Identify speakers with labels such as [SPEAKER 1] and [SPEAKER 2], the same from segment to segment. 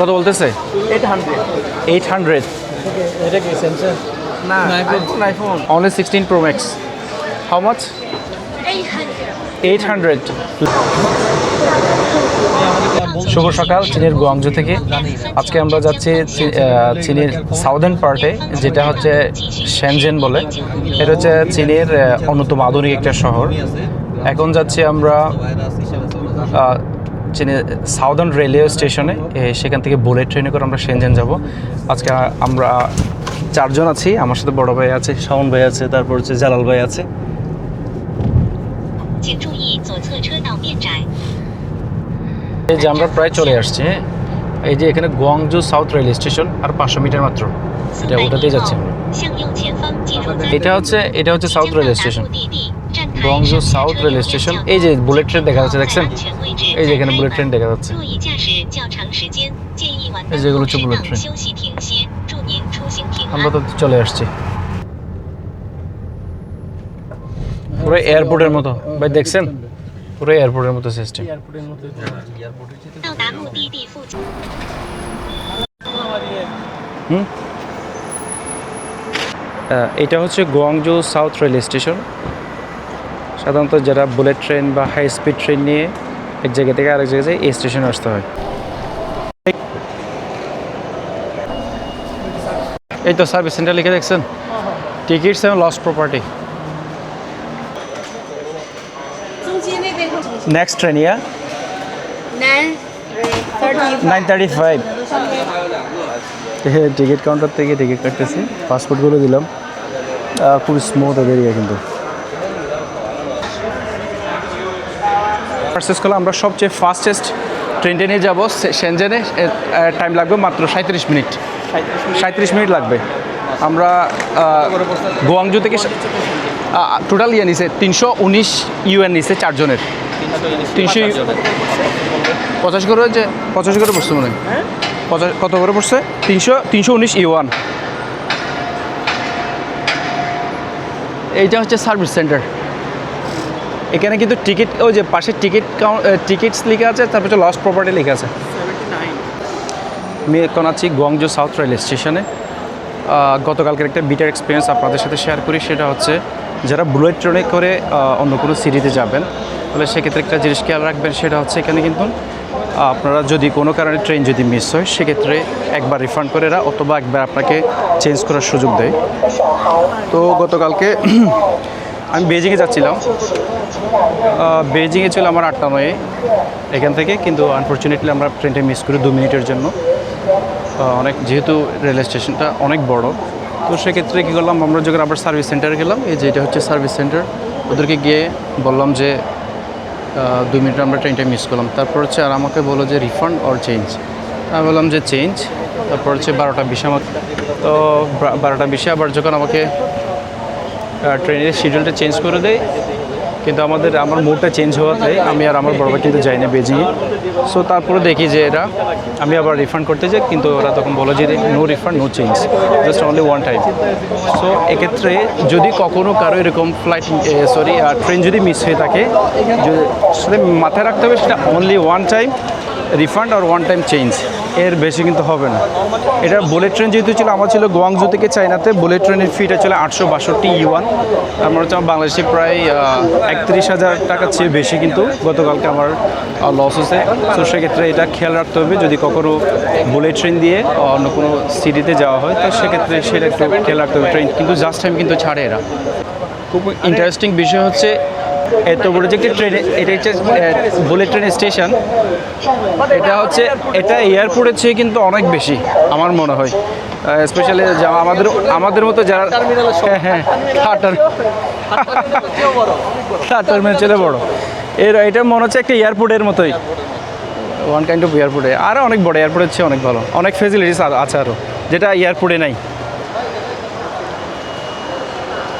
[SPEAKER 1] কত বলতেছে?
[SPEAKER 2] Eight hundred
[SPEAKER 1] eight hundred
[SPEAKER 2] এটা কি স্যামসাং না iPhone iPhone
[SPEAKER 1] only sixteen pro max how much eight hundred শুভ সকাল চীনের গুয়াংজু থেকে। আজকে আমরা যাচ্ছি চীনের সাউদার্ন পার্টে যেটা হচ্ছে শ্যানজেন বলে। এটা হচ্ছে চীনের অন্যতম আধুনিক একটা শহর। এখন যাচ্ছি আমরা চেনে সাউদার্ন রেলওয়ে স্টেশনে সেখান থেকে বুলেট ট্রেনে করে আমরা সেনজেন যাব। আজকে আমরা চারজন আছি আমার সাথে বড় ভাই আছে শাওন ভাই আছে তারপর হচ্ছে জালাল ভাই আছে। এই যে আমরা প্রায় চলে আসছি হ্যাঁ? এই যে এখানে গোয়াংজু সাউথ রেলওয়ে স্টেশন আর পাঁচশো মিটার মাত্র। এটা ওটাতেই যাচ্ছি এটা হচ্ছে এটা হচ্ছে সাউথ
[SPEAKER 3] রেলওয়ে
[SPEAKER 1] স্টেশন।
[SPEAKER 3] ব্রংজো
[SPEAKER 1] সাউথ রেল স্টেশন। এই যে বুলেট ট্রেন দেখা যাচ্ছে, দেখছেন? এই যে এখানে বুলেট ট্রেন দেখা যাচ্ছে। এই যেগুলো হচ্ছে
[SPEAKER 3] বুলেট ট্রেন।
[SPEAKER 1] আমরা তো চলে আসছি। পুরো এয়ারপোর্টের মতো। ভাই, দেখছেন? পুরো এয়ারপোর্টের মতো সিস্টেম এটা হচ্ছে গোয়াংজো সাউথ রেল স্টেশন। সাধারণত যারা বুলেট ট্রেন বা হাই স্পিড ট্রেন নিয়ে এক জায়গা থেকে আরেক জায়গায় এই স্টেশনে আসতে হয়। এই তো সার্ভিস সেন্টার লিখে দেখছেন? টিকিটস এবং
[SPEAKER 4] lost property
[SPEAKER 1] next train yeah
[SPEAKER 4] nine thirty
[SPEAKER 1] five ticket counter থেকে টিকিট কাটতেছি। পাসপোর্টগুলো দিলাম। খুব স্মুথ এরিয়া কিন্তু। পারচেস করলাম আমরা সবচেয়ে ফাস্টেস্ট ট্রেনটা নিয়ে যাব সেনজেনে টাইম লাগবে মাত্র সাঁত্রিশ মিনিট। সাঁত্রিশ মিনিট লাগবে। আমরা গোয়াংজু থেকে টোটাল ইয়ে নিছে, তিনশো উনিশ ইউএন নিছে চারজনের। তিনশো পঁচাশ করে হচ্ছে পঁচাশ করে পড়ছে মনে পঁচাশ কত করে পড়ছে? তিনশো তিনশো উনিশ ইউয়ান। এইটা হচ্ছে সার্ভিস সেন্টার এখানে কিন্তু টিকিট ওই যে পাশে টিকিট টিকিটস লেখা আছে তারপর হচ্ছে লস্ট প্রপার্টি লেখা আছে। আমি এখন আছি গুয়াংজু সাউথ রেল স্টেশনে গতকালকের একটা বিটার এক্সপিরিয়েন্স আপনাদের সাথে শেয়ার করি সেটা হচ্ছে যারা বুলেট ট্রেনে করে অন্য কোনো সিটিতে যাবেন তাহলে সেক্ষেত্রে একটা জিনিস খেয়াল রাখবেন সেটা হচ্ছে এখানে কিন্তু আপনারা যদি কোনো কারণে ট্রেন যদি মিস হয় সেক্ষেত্রে একবার রিফান্ড করে এরা অথবা একবার আপনাকে চেঞ্জ করার সুযোগ দেয়। তো গতকালকে আমি বেজিংয়ে যাচ্ছিলাম। বেজিংয়ে ছিল আমার আটটা নয়ে এখান থেকে, কিন্তু আনফর্চুনেটলি আমরা ট্রেনটা মিস করি দু মিনিটের জন্য। অনেক, যেহেতু রেল স্টেশনটা অনেক বড়, তো সেক্ষেত্রে কী করলাম, আমরা যখন আবার সার্ভিস সেন্টারে গেলাম, এই যে এটা হচ্ছে সার্ভিস সেন্টার ওদেরকে গিয়ে বললাম যে দু মিনিট আমরা ট্রেনটা মিস করলাম। তারপর হচ্ছে আর আমাকে বলো যে রিফান্ড অর চেঞ্জ আমি বললাম যে চেঞ্জ তারপর হচ্ছে বারোটা বিশে আমার তো বারোটা বিশে আবার যখন আমাকে ট্রেনের শিডিউলটা চেঞ্জ করে দেয় কিন্তু আমাদের, আমার মুডটা চেঞ্জ হওয়াতে আমি আর আমার বড় কিন্তু যাই না বেজিংয়ে সো তারপরে দেখি যে এরা, আমি আবার রিফান্ড করতে যাই, কিন্তু ওরা তখন বলো যে no refund no change just only one time so এক্ষেত্রে যদি কখনও কারও এরকম ফ্লাইট সরি ট্রেন যদি মিস হয়ে থাকে, যদি মাথায় রাখতে হবে, সেটা অনলি ওয়ান টাইম রিফান্ড আর ওয়ান টাইম চেঞ্জ এর বেশি কিন্তু হবে না। এটা বুলেট ট্রেন যেহেতু ছিল, আমার ছিল গোয়াংজু থেকে চায়নাতে বুলেট ট্রেনের ফিটা ছিল আটশো বাষট্টি ইউয়ান আমার হচ্ছে আমার বাংলাদেশে প্রায় একত্রিশ হাজার টাকার চেয়ে বেশি কিন্তু গতকালকে আমার লস হয়েছে। তো সেক্ষেত্রে এটা খেয়াল রাখতে হবে, যদি কখনো বুলেট ট্রেন দিয়ে অন্য কোনো সিটিতে যাওয়া হয়, তো সেক্ষেত্রে সেটা একটু খেয়াল রাখতে হবে। ট্রেন কিন্তু জাস্ট টাইম কিন্তু ছাড়ে এরা। খুব ইন্টারেস্টিং বিষয় হচ্ছে এত বড় যে একটা ট্রেন এটা হচ্ছে বুলেট ট্রেন স্টেশন এটা হচ্ছে এটা এয়ারপোর্টের চেয়ে কিন্তু অনেক বেশি আমার মনে হয়। স্পেশালি আমাদের আমাদের মতো যারা হ্যাঁ হ্যাঁ। থার্ড টার্মিনাল চেয়ে বড় এর এটা মনে হচ্ছে একটা এয়ারপোর্টের মতোই। ওয়ান কাইন্ড অফ এয়ারপোর্টে আরও অনেক বড় এয়ারপোর্টের চেয়ে অনেক ভালো। অনেক ফেসিলিটিস আছে আরও যেটা এয়ারপোর্টে নাই।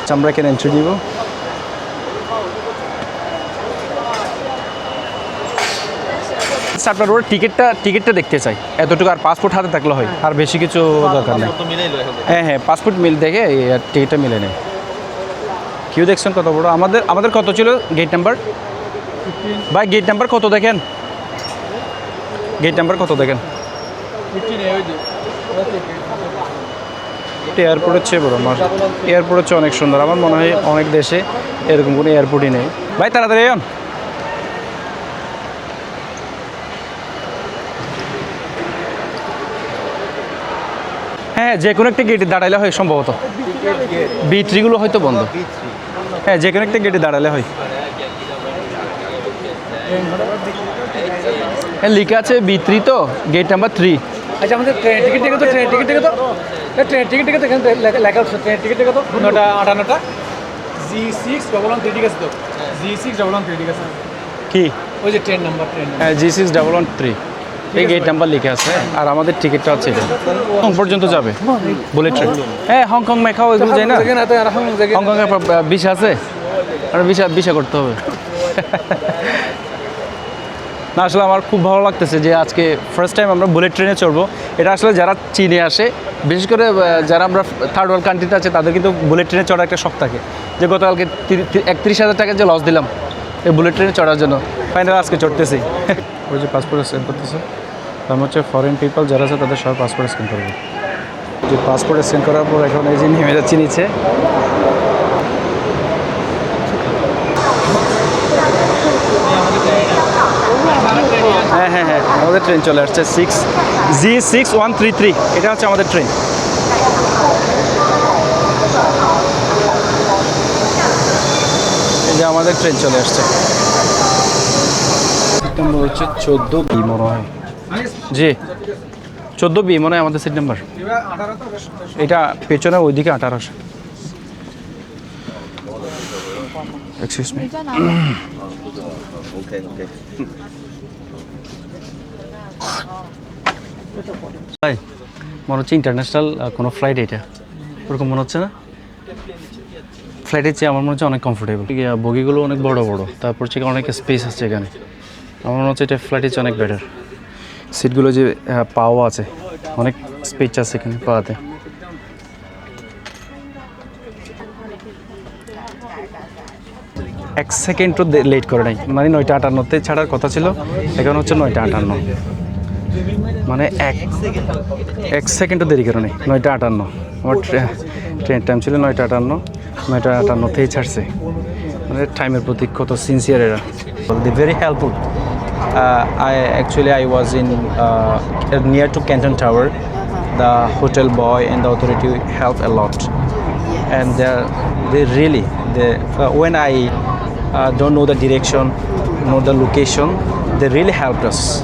[SPEAKER 1] আচ্ছা, আমরা এখানে এন্ট্রি দিব আচ্ছা, আপনার ওর টিকিটটা টিকিটটা দেখতে চাই। এতটুকু আর পাসপোর্ট হাতে থাকলে হয়। আর বেশি কিছু দরকার নেই। হ্যাঁ হ্যাঁ পাসপোর্ট মিল দেখে টিকিটটা মিলে নেই। কেউ দেখছেন কত বড়? আমাদের আমাদের কত ছিল গেট নাম্বার ভাই গেট নাম্বার কত দেখেন? গেট নাম্বার কত দেখেন? এটা এয়ারপোর্টের চেয়ে বড় আমার এয়ারপোর্ট হচ্ছে অনেক সুন্দর। আমার মনে হয় অনেক দেশে এরকম কোনো এয়ারপোর্টই নেই। ভাই তাড়াতাড়ি হ্যাঁ যে কোনো একটা গেটে দাঁড়াইলে হয় সম্ভবত। বি থ্রিগুলো হয়তো বন্ধ। হ্যাঁ যে কোনো একটা গেটে দাঁড়ালে হয়। হ্যাঁ লিখা আছে বি থ্রি তো গেট নাম্বার থ্রি
[SPEAKER 2] আচ্ছা আমাদের ট্রেন টিকিট দেখে তো ট্রেন টিকিট দেখে তো ট্রেন টিকিট তো এখানে লেখা- হচ্ছে ট্রেন টিকিট দেখে তো নটা G six double one three ঠিক আছে তো? G six double one three ঠিক আছে।
[SPEAKER 1] কি?
[SPEAKER 2] ওই যে ট্রেন নাম্বার ট্রেন
[SPEAKER 1] হ্যাঁ G six double one three এই গেট নাম্বার লিখে আছে, আর আমাদের টিকিটটা আছে হংকং পর্যন্ত যাবে বুলেট ট্রেন হ্যাঁ হংকং মেখাও এগুলো যায় না? হংকংয়ে ভিসা আছে? আর ভিসা ভিসা করতে হবে। না, আসলে আমার খুব ভালো লাগতেছে যে আজকে ফার্স্ট টাইম আমরা বুলেট ট্রেনে চড়বো। এটা আসলে যারা চীনে আসে, বিশেষ করে যারা আমরা থার্ড ওয়ার্ল্ড কান্ট্রিতে আছে, তাদের কিন্তু বুলেট ট্রেনে চড়ার একটা শখ থাকে। যে গতকালকে একত্রিশ হাজার টাকা যে লস দিলাম, এই বুলেট ট্রেনে চড়ার জন্য। ফাইনাল আজকে চড়তেছি। ওই যে পাসপোর্ট স্ক্যান করতেছে। তার হচ্ছে ফরেন পিপল যারা আছে তাদের সবাই পাসপোর্ট স্ক্যান করবে। যে পাসপোর্ট স্ক্যান করার পর এখন এই যে নেমে যাচ্ছে নিচে হ্যাঁ হ্যাঁ হ্যাঁ আমাদের ট্রেন চলে আসছে six G six one three three এটা হচ্ছে আমাদের ট্রেন এই যে আমাদের ট্রেন চলে আসছে। নম্বর হচ্ছে চোদ্দ মনে হয়? জি। চোদ্দ বি মনে হয় আমাদের সিট নাম্বার এটা পেছনে ওইদিকে আঠারোশো। এক্সকিউজ মি ভাই মনে হচ্ছে ইন্টারন্যাশনাল কোনো ফ্লাইট এটা। ওরকম মনে হচ্ছে না? ফ্লাইটের চেয়ে আমার মনে হচ্ছে অনেক কমফোর্টেবল বগিগুলো অনেক বড় বড় তারপর হচ্ছে অনেক স্পেস আছে এখানে। আমার মনে হচ্ছে এটা ফ্লাইটের চেয়ে অনেক বেটার সিটগুলো যে পাওয়া আছে, অনেক স্পেস আছে এখানে পাওয়াতে। এক সেকেন্ডও লেট করে নাই। মানে নয়টা আটান্নতে ছাড়ার কথা ছিল, এখন হচ্ছে নয়টা আটান্ন। মানে এক এক সেকেন্ডও দেরি করে নাই, নয়টা আটান্ন। আমার ট্রেন টাইম ছিল নয়টা আটান্ন, নয়টা আটান্নতেই ছাড়ছে। মানে টাইমের প্রতি কত সিনসিয়ার এরা। The very helpful Uh, I actually I was in uh, near to Canton Tower. Uh-huh. The hotel boy and the authority helped a lot, and they really they uh, when I don't know the direction, know the location, they really helped us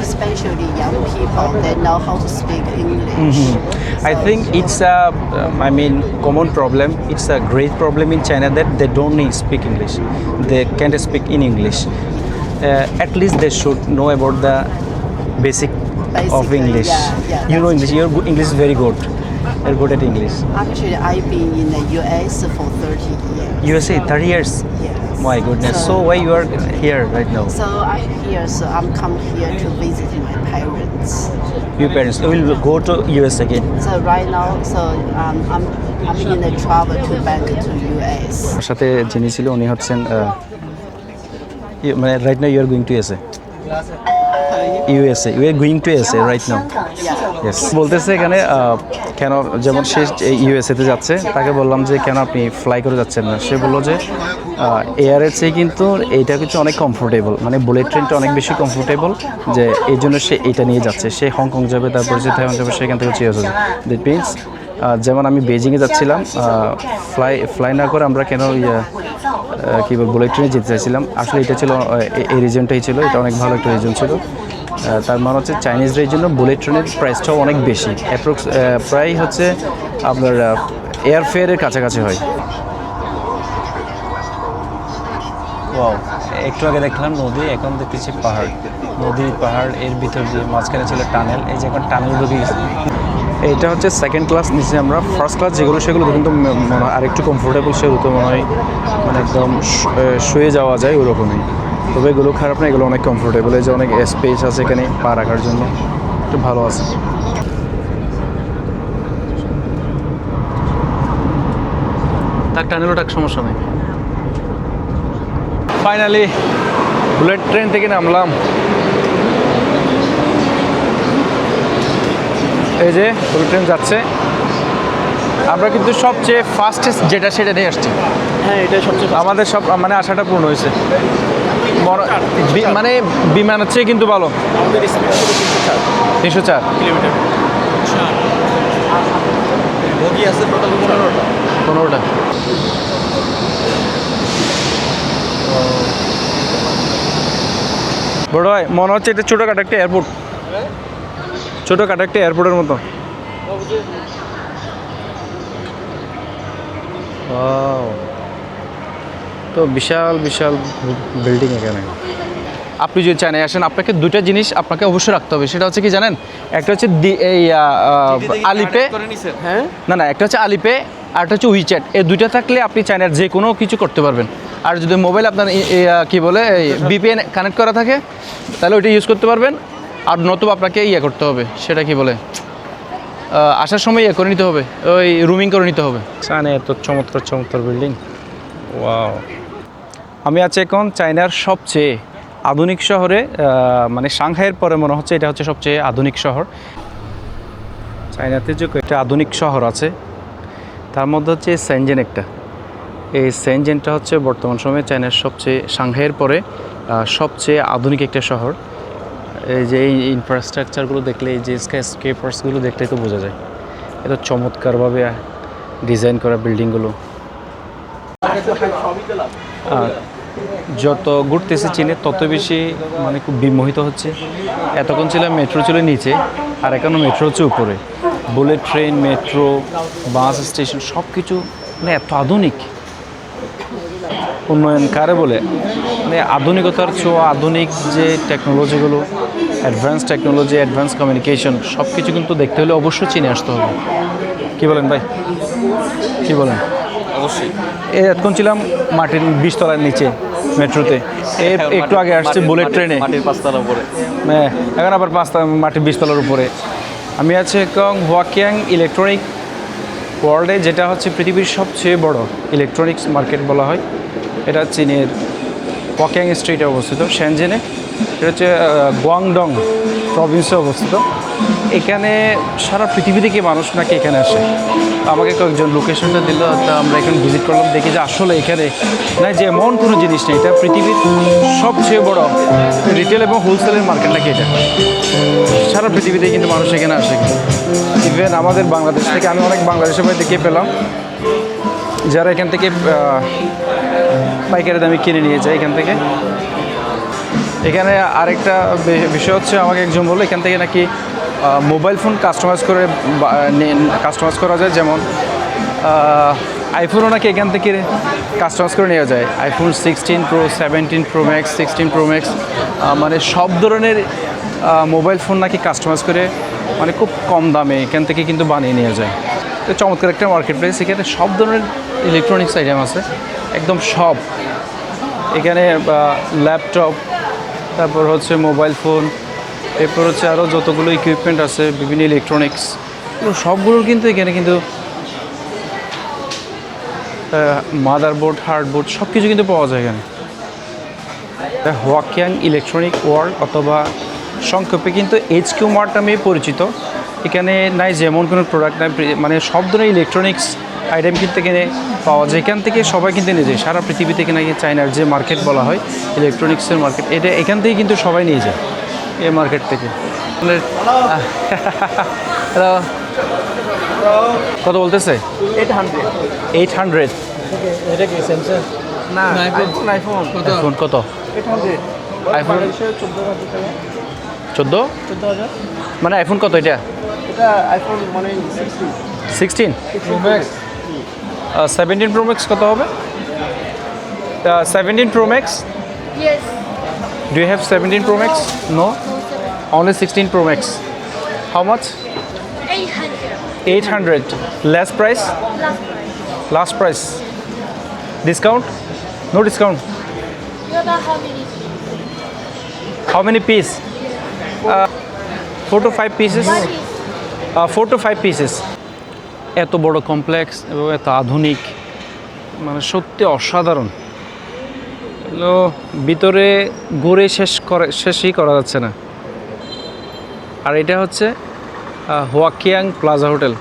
[SPEAKER 5] especially young people, they know how to speak English. Mm -hmm.
[SPEAKER 1] so I think it's a, um, I mean, common problem. It's a great problem in China that they don't speak English. They can't speak in English. Uh, at least they should know about the basic of
[SPEAKER 5] Basically,
[SPEAKER 1] English.
[SPEAKER 5] yeah, yeah,
[SPEAKER 1] you know
[SPEAKER 5] that's
[SPEAKER 1] English. Your go- English is very good. You're good at English.
[SPEAKER 5] Actually, I've been in the US for 30 years.
[SPEAKER 1] USA, 30 years.
[SPEAKER 5] Yes.
[SPEAKER 1] My goodness. So why you are here right now?
[SPEAKER 5] So I'm here, so I'm come here to visit my parents.
[SPEAKER 1] Your parents will go to US again.
[SPEAKER 5] So right now, so um, I'm I'm in the travel to back to US.
[SPEAKER 1] আমার সাথে যিনি ছিল উনি হচ্ছেন আহ, ইয়ে, মানে right now you are going to SA USA you are going to SA right
[SPEAKER 5] now
[SPEAKER 1] yes বলতেছে এখানে কেন যেমন সে ইউএসএতে যাচ্ছে, তাকে বললাম যে কেন আপনি ফ্লাই করে যাচ্ছেন না? সে বলল যে এয়ারের চেয়ে কিন্তু এইটা কিন্তু অনেক কমফোর্টেবল মানে বুলেট ট্রেনটা অনেক বেশি কমফোর্টেবল যে এই জন্য সে এইটা নিয়ে যাচ্ছে। সে হংকং যাবে, তারপরে যে থাইওয়ান যাবে, সেখান থেকে চেয়ে যাবে। দ্যাট মিনস যেমন আমি বেজিংয়ে যাচ্ছিলাম ফ্লাই ফ্লাই না করে আমরা কেন কী বল বুলেট ট্রেনে যেতে চাইছিলাম। আসলে এটা ছিল এই- রিজনটাই ছিল, এটা অনেক ভালো একটা রিজন ছিল। তার মানে হচ্ছে চাইনিজরা এই জন্য বুলেট ট্রেনের প্রাইসটাও অনেক বেশি। অ্যাপ্রক্স প্রায় হচ্ছে আপনার এয়ার ফেয়ারের কাছাকাছি হয়। একটু আগে দেখলাম নদী, এখন দেখতেছি পাহাড়। নদী পাহাড়, এর ভিতর দিয়ে মাঝখানে ছিল টানেল এই যে এখন টানেল ঢুকে গেছে। এটা হচ্ছে সেকেন্ড ক্লাস নিচে আমরা ফার্স্ট ক্লাস যেগুলো, সেগুলো কিন্তু আরেকটু কমফোর্টেবল সেগুলো মনে হয় মানে একদম শুয়ে যাওয়া যায় ওরকমই। তবে এগুলো খারাপ না, এগুলো অনেক কমফোর্টেবল এই যে অনেক স্পেস আছে এখানে পা রাখার জন্য, একটু ভালো আছে। তাক টানেলও টাক সমস্যা নেই। ফাইনালি বুলেট ট্রেন থেকে নামলাম। এই যে বুলেট ট্রেন যাচ্ছে। আমরা কিন্তু সবচেয়ে ফাস্টেস্ট যেটা সেটা নিয়ে আসছি।
[SPEAKER 2] হ্যাঁ এটা সবচেয়ে
[SPEAKER 1] আমাদের সব মানে আশাটা পূর্ণ হয়েছে। মানে বিমানের চেয়ে কিন্তু ভালো।
[SPEAKER 2] তিনশো চার।
[SPEAKER 1] তিনশো চার।
[SPEAKER 2] কিলোমিটার। বগি আছে টোটাল পনেরোটা।
[SPEAKER 1] পনেরোটা। বড় ভাই মনে হচ্ছে এটা ছোটোখাটো একটা এয়ারপোর্ট ছোটোখাটো একটা এয়ারপোর্টের মতো। Wow. তো বিশাল বিশাল বিল্ডিং এখানে। আপনি যদি চায়নায় আসেন আপনাকে দুটা জিনিস আপনাকে অবশ্যই রাখতে হবে। সেটা হচ্ছে কি জানেন? একটা হচ্ছে দি- এই আলিপে
[SPEAKER 2] হ্যাঁ।
[SPEAKER 1] না না একটা হচ্ছে আলিপে আর একটা হচ্ছে উইচ্যাট এই দুইটা থাকলে আপনি চায়নার যে কোনো কিছু করতে পারবেন। আর যদি মোবাইল আপনার কি বলে বিপিএন কানেক্ট করা থাকে তাহলে ওইটা ইউজ করতে পারবেন। আর নতুবা আপনাকে ইয়ে করতে হবে, সেটা কি বলে? আসার সময় ইয়ে করে নিতে হবে, ওই রুমিং করে নিতে হবে। চায়না এত চমৎকার চমৎকার বিল্ডিং ওয়াও আমি আছি এখন চায়নার সবচেয়ে আধুনিক শহরে মানে সাংহাইয়ের পরে মনে হচ্ছে এটা হচ্ছে সবচেয়ে আধুনিক শহর। চায়নাতে যে কয়েকটা আধুনিক শহর আছে, তার মধ্যে হচ্ছে সেনজেন একটা। এই সেনজেনটা হচ্ছে বর্তমান সময়ে চায়নার সবচেয়ে সাংহাইয়ের পরে সবচেয়ে আধুনিক একটা শহর। এই যে এই ইনফ্রাস্ট্রাকচারগুলো দেখলে, এই যে স্কেপার্সগুলো দেখলে তো বোঝা যায়। এত চমৎকারভাবে ডিজাইন করা বিল্ডিংগুলো যত ঘুরতেছে চীনে, তত বেশি মানে খুব বিমোহিত হচ্ছে। এতক্ষণ ছিল মেট্রো ছিল নিচে, আর এখনও মেট্রো হচ্ছে উপরে। Bullet train metro bus station সব কিছু মানে এত আধুনিক। উন্নয়ন কারে বলে। মানে আধুনিকতার ছোঁয়া, আধুনিক যে টেকনোলজিগুলো অ্যাডভান্স টেকনোলজি অ্যাডভান্স কমিউনিকেশন সব কিছু কিন্তু দেখতে হলে অবশ্যই চিনে আসতে হবে। কী বলেন ভাই? কী বলেন?
[SPEAKER 2] অবশ্যই।
[SPEAKER 1] এই এতক্ষণ ছিলাম মাটির বিশতলার নিচে মেট্রোতে। একটু আগে আসছে বুলেট ট্রেনে।
[SPEAKER 2] মাটির পাঁচতলা উপরে।
[SPEAKER 1] হ্যাঁ এখন আবার পাঁচতলা মাটির বিশতলার উপরে। আমি আছি এখন হোয়াকিয়াং ইলেকট্রনিক ওয়ার্ল্ডে যেটা হচ্ছে পৃথিবীর সবচেয়ে বড় ইলেকট্রনিক্স মার্কেট বলা হয়। এটা চীনের হোয়াকিয়াং স্ট্রিটে অবস্থিত শ্যানজেনে এটা হচ্ছে গুয়াংডং প্রভিন্সে অবস্থিত। এখানে সারা পৃথিবী থেকে মানুষ নাকি এখানে আসে। আমাকে কয়েকজন লোকেশনটা দিল, তা আমরা এখানে ভিজিট করলাম, দেখি যে আসলে এখানে না যে এমন কোনো জিনিস নেই। এটা পৃথিবীর সবচেয়ে বড় রিটেল এবং হোলসেলের মার্কেট নাকি এটা? সারা পৃথিবীতে কিন্তু মানুষ এখানে আসে। ইভেন আমাদের বাংলাদেশ থেকে, আমি অনেক বাংলাদেশের ভাই দেখে পেলাম। যারা এখান থেকে পাইকারি দামে কিনে নিয়ে যায় এখান থেকে। এখানে আরেকটা বিষয় হচ্ছে, আমাকে একজন বলল, এখান থেকে নাকি মোবাইল ফোন কাস্টমাইজ করে কাস্টমাইজ করা যায়, যেমন আইফোনও নাকি এখান থেকে কাস্টমাইজ করে নেওয়া যায়। IPhone sixteen pro seventeen pro max sixteen pro max মানে সব ধরনের মোবাইল ফোন নাকি কাস্টমাইজ করে মানে খুব কম দামে এখান থেকে কিন্তু বানিয়ে নেওয়া যায়। তো চমৎকার একটা মার্কেট প্লেস এখানে সব ধরনের ইলেকট্রনিক্স আইটেম আছে, একদম সব। এখানে ল্যাপটপ তারপর হচ্ছে মোবাইল ফোন, এরপর হচ্ছে আরও যতগুলো ইকুইপমেন্ট আছে, বিভিন্ন ইলেকট্রনিক্স সবগুলোর কিন্তু এখানে কিন্তু মাদারবোর্ড হার্ডবোর্ড সব কিছু কিন্তু পাওয়া যায় এখানে। হোয়াকিয়াং ইলেকট্রনিক ওয়ার্ল্ড অথবা সংক্ষেপে কিন্তু এইচ কিউ মার্ট নামে পরিচিত। এখানে নাই যেমন কোনো প্রোডাক্ট নাই মানে সব ধরনের ইলেকট্রনিক্স আইটেম কিনতে কিনে পাওয়া যায়। এখান থেকে সবাই কিনতে নিয়ে যায়। সারা পৃথিবী থেকে নাকি চায়নার যে মার্কেট বলা হয় ইলেকট্রনিক্সের মার্কেট এটা এখান থেকে কিন্তু সবাই নিয়ে যায় এ মার্কেট থেকে। হ্যালো কত বলতেছে?
[SPEAKER 2] এইট হান্ড্রেড আইফোন কত?
[SPEAKER 1] আইফোন
[SPEAKER 2] চোদ্দ?
[SPEAKER 1] মানে আইফোন কত এটা?
[SPEAKER 2] সিক্সটিন
[SPEAKER 1] সেভেন্টিন প্রো ম্যাক্স কত হবে? Seventeen pro max
[SPEAKER 4] Yes.
[SPEAKER 1] Do you have seventeen pro max no only sixteen pro max how much
[SPEAKER 4] 800.
[SPEAKER 1] Eight hundred less price
[SPEAKER 4] Last price.
[SPEAKER 1] Last price discount no discount
[SPEAKER 4] You about how many?
[SPEAKER 1] How many piece four to five pieces
[SPEAKER 4] One is
[SPEAKER 1] four to five pieces এত বড় complex এবং এত আধুনিক মানে সত্যি অসাধারণ। এগুলো ভিতরে ঘুরে শেষ করে, শেষই করা যাচ্ছে না। আর এটা হচ্ছে হোয়াকিয়াং প্লাজা হোটেল।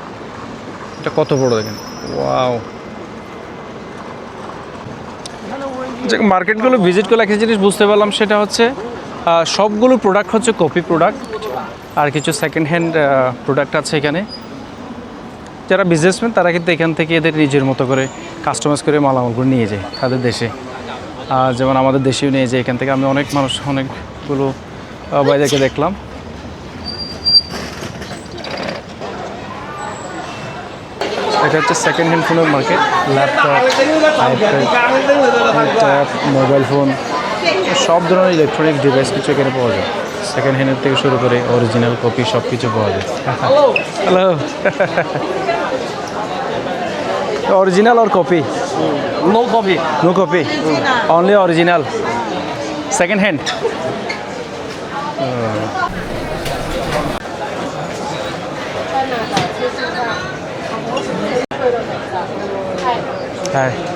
[SPEAKER 1] এটা কত বড় দেখেন? ওয়াও। যে মার্কেটগুলো ভিজিট করলে একটা জিনিস বুঝতে পারলাম, সেটা হচ্ছে সবগুলো প্রোডাক্ট হচ্ছে কপি প্রোডাক্ট আর কিছু সেকেন্ড হ্যান্ড প্রোডাক্ট আছে এখানে। যারা বিজনেসম্যান তারা কিন্তু এখান থেকে এদের নিজের মতো করে কাস্টমাইজ করে মালামালগুলো নিয়ে যায় তাদের দেশে। আর যেমন আমাদের দেশেও নিয়ে যায়, এখান থেকে আমি অনেক মানুষ, অনেকগুলো বাইরেকে দেখলাম। এটা হচ্ছে সেকেন্ড হ্যান্ড ফোনের মার্কেট ল্যাপটপ মোবাইল ফোন সব ধরনের ইলেকট্রনিক ডিভাইস কিছু এখানে পাওয়া যায়। সেকেন্ড হ্যান্ডের থেকে শুরু করে অরিজিনাল কপি সব কিছু পাওয়া যায়। Hello original or copy
[SPEAKER 2] no copy
[SPEAKER 1] no copy only original second hand হ্যাঁ